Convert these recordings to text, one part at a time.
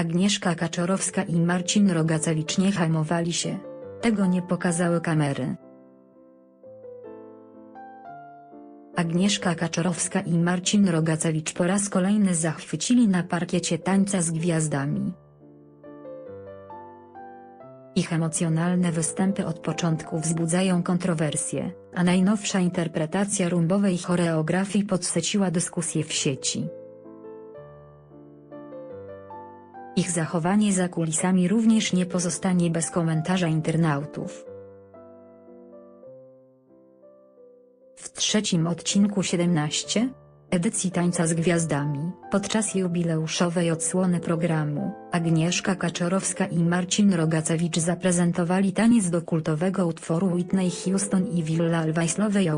Agnieszka Kaczorowska i Marcin Rogacewicz nie hamowali się. Tego nie pokazały kamery. Agnieszka Kaczorowska i Marcin Rogacewicz po raz kolejny zachwycili na parkiecie tańca z gwiazdami. Ich emocjonalne występy od początku wzbudzają kontrowersje, a najnowsza interpretacja rumbowej choreografii podsyciła dyskusję w sieci. Ich zachowanie za kulisami również nie pozostanie bez komentarza internautów. W trzecim odcinku 17 edycji Tańca z Gwiazdami, podczas jubileuszowej odsłony programu, Agnieszka Kaczorowska i Marcin Rogacewicz zaprezentowali taniec do kultowego utworu Whitney Houston i Villa Wajslowej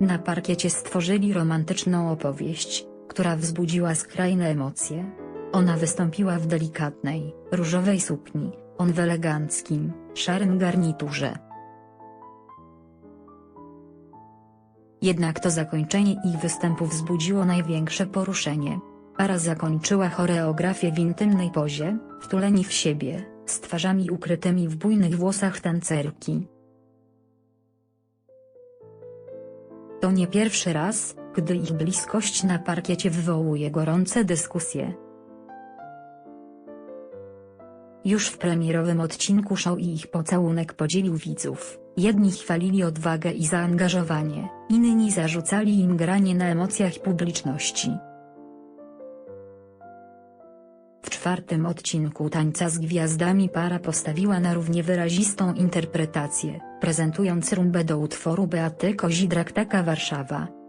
Na parkiecie stworzyli romantyczną opowieść, która wzbudziła skrajne emocje. Ona wystąpiła w delikatnej, różowej sukni, on w eleganckim, szarym garniturze. Jednak to zakończenie ich występu wzbudziło największe poruszenie. Para zakończyła choreografię w intymnej pozie, wtuleni w siebie, z twarzami ukrytymi w bujnych włosach tancerki. To nie pierwszy raz, gdy ich bliskość na parkiecie wywołuje gorące dyskusje. Już w premierowym odcinku show i ich pocałunek podzielił widzów. Jedni chwalili odwagę i zaangażowanie, inni zarzucali im granie na emocjach publiczności. W czwartym odcinku Tańca z Gwiazdami para postawiła na równie wyrazistą interpretację, prezentując rumbę do utworu Beaty Kozidrak-Taka Warszawa.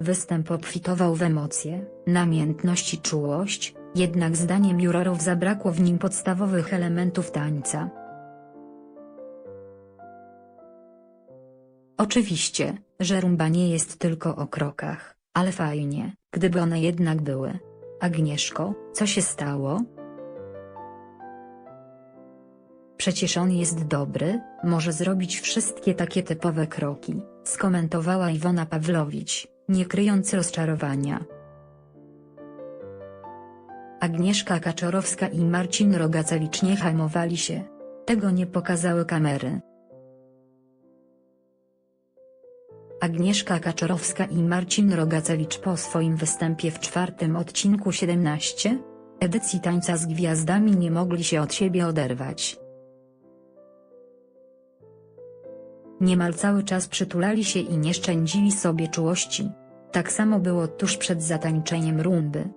Występ obfitował w emocje, namiętność i czułość, jednak zdaniem jurorów zabrakło w nim podstawowych elementów tańca. Oczywiście, że rumba nie jest tylko o krokach, ale fajnie, gdyby one jednak były. Agnieszko, co się stało? Przecież on jest dobry, może zrobić wszystkie takie typowe kroki, skomentowała Iwona Pawlowicz, nie kryjąc rozczarowania. Agnieszka Kaczorowska i Marcin Rogacewicz nie hamowali się. Tego nie pokazały kamery. Agnieszka Kaczorowska i Marcin Rogacewicz po swoim występie w czwartym odcinku 17 edycji Tańca z Gwiazdami nie mogli się od siebie oderwać. Niemal cały czas przytulali się i nie szczędzili sobie czułości. Tak samo było tuż przed zatańczeniem rumby.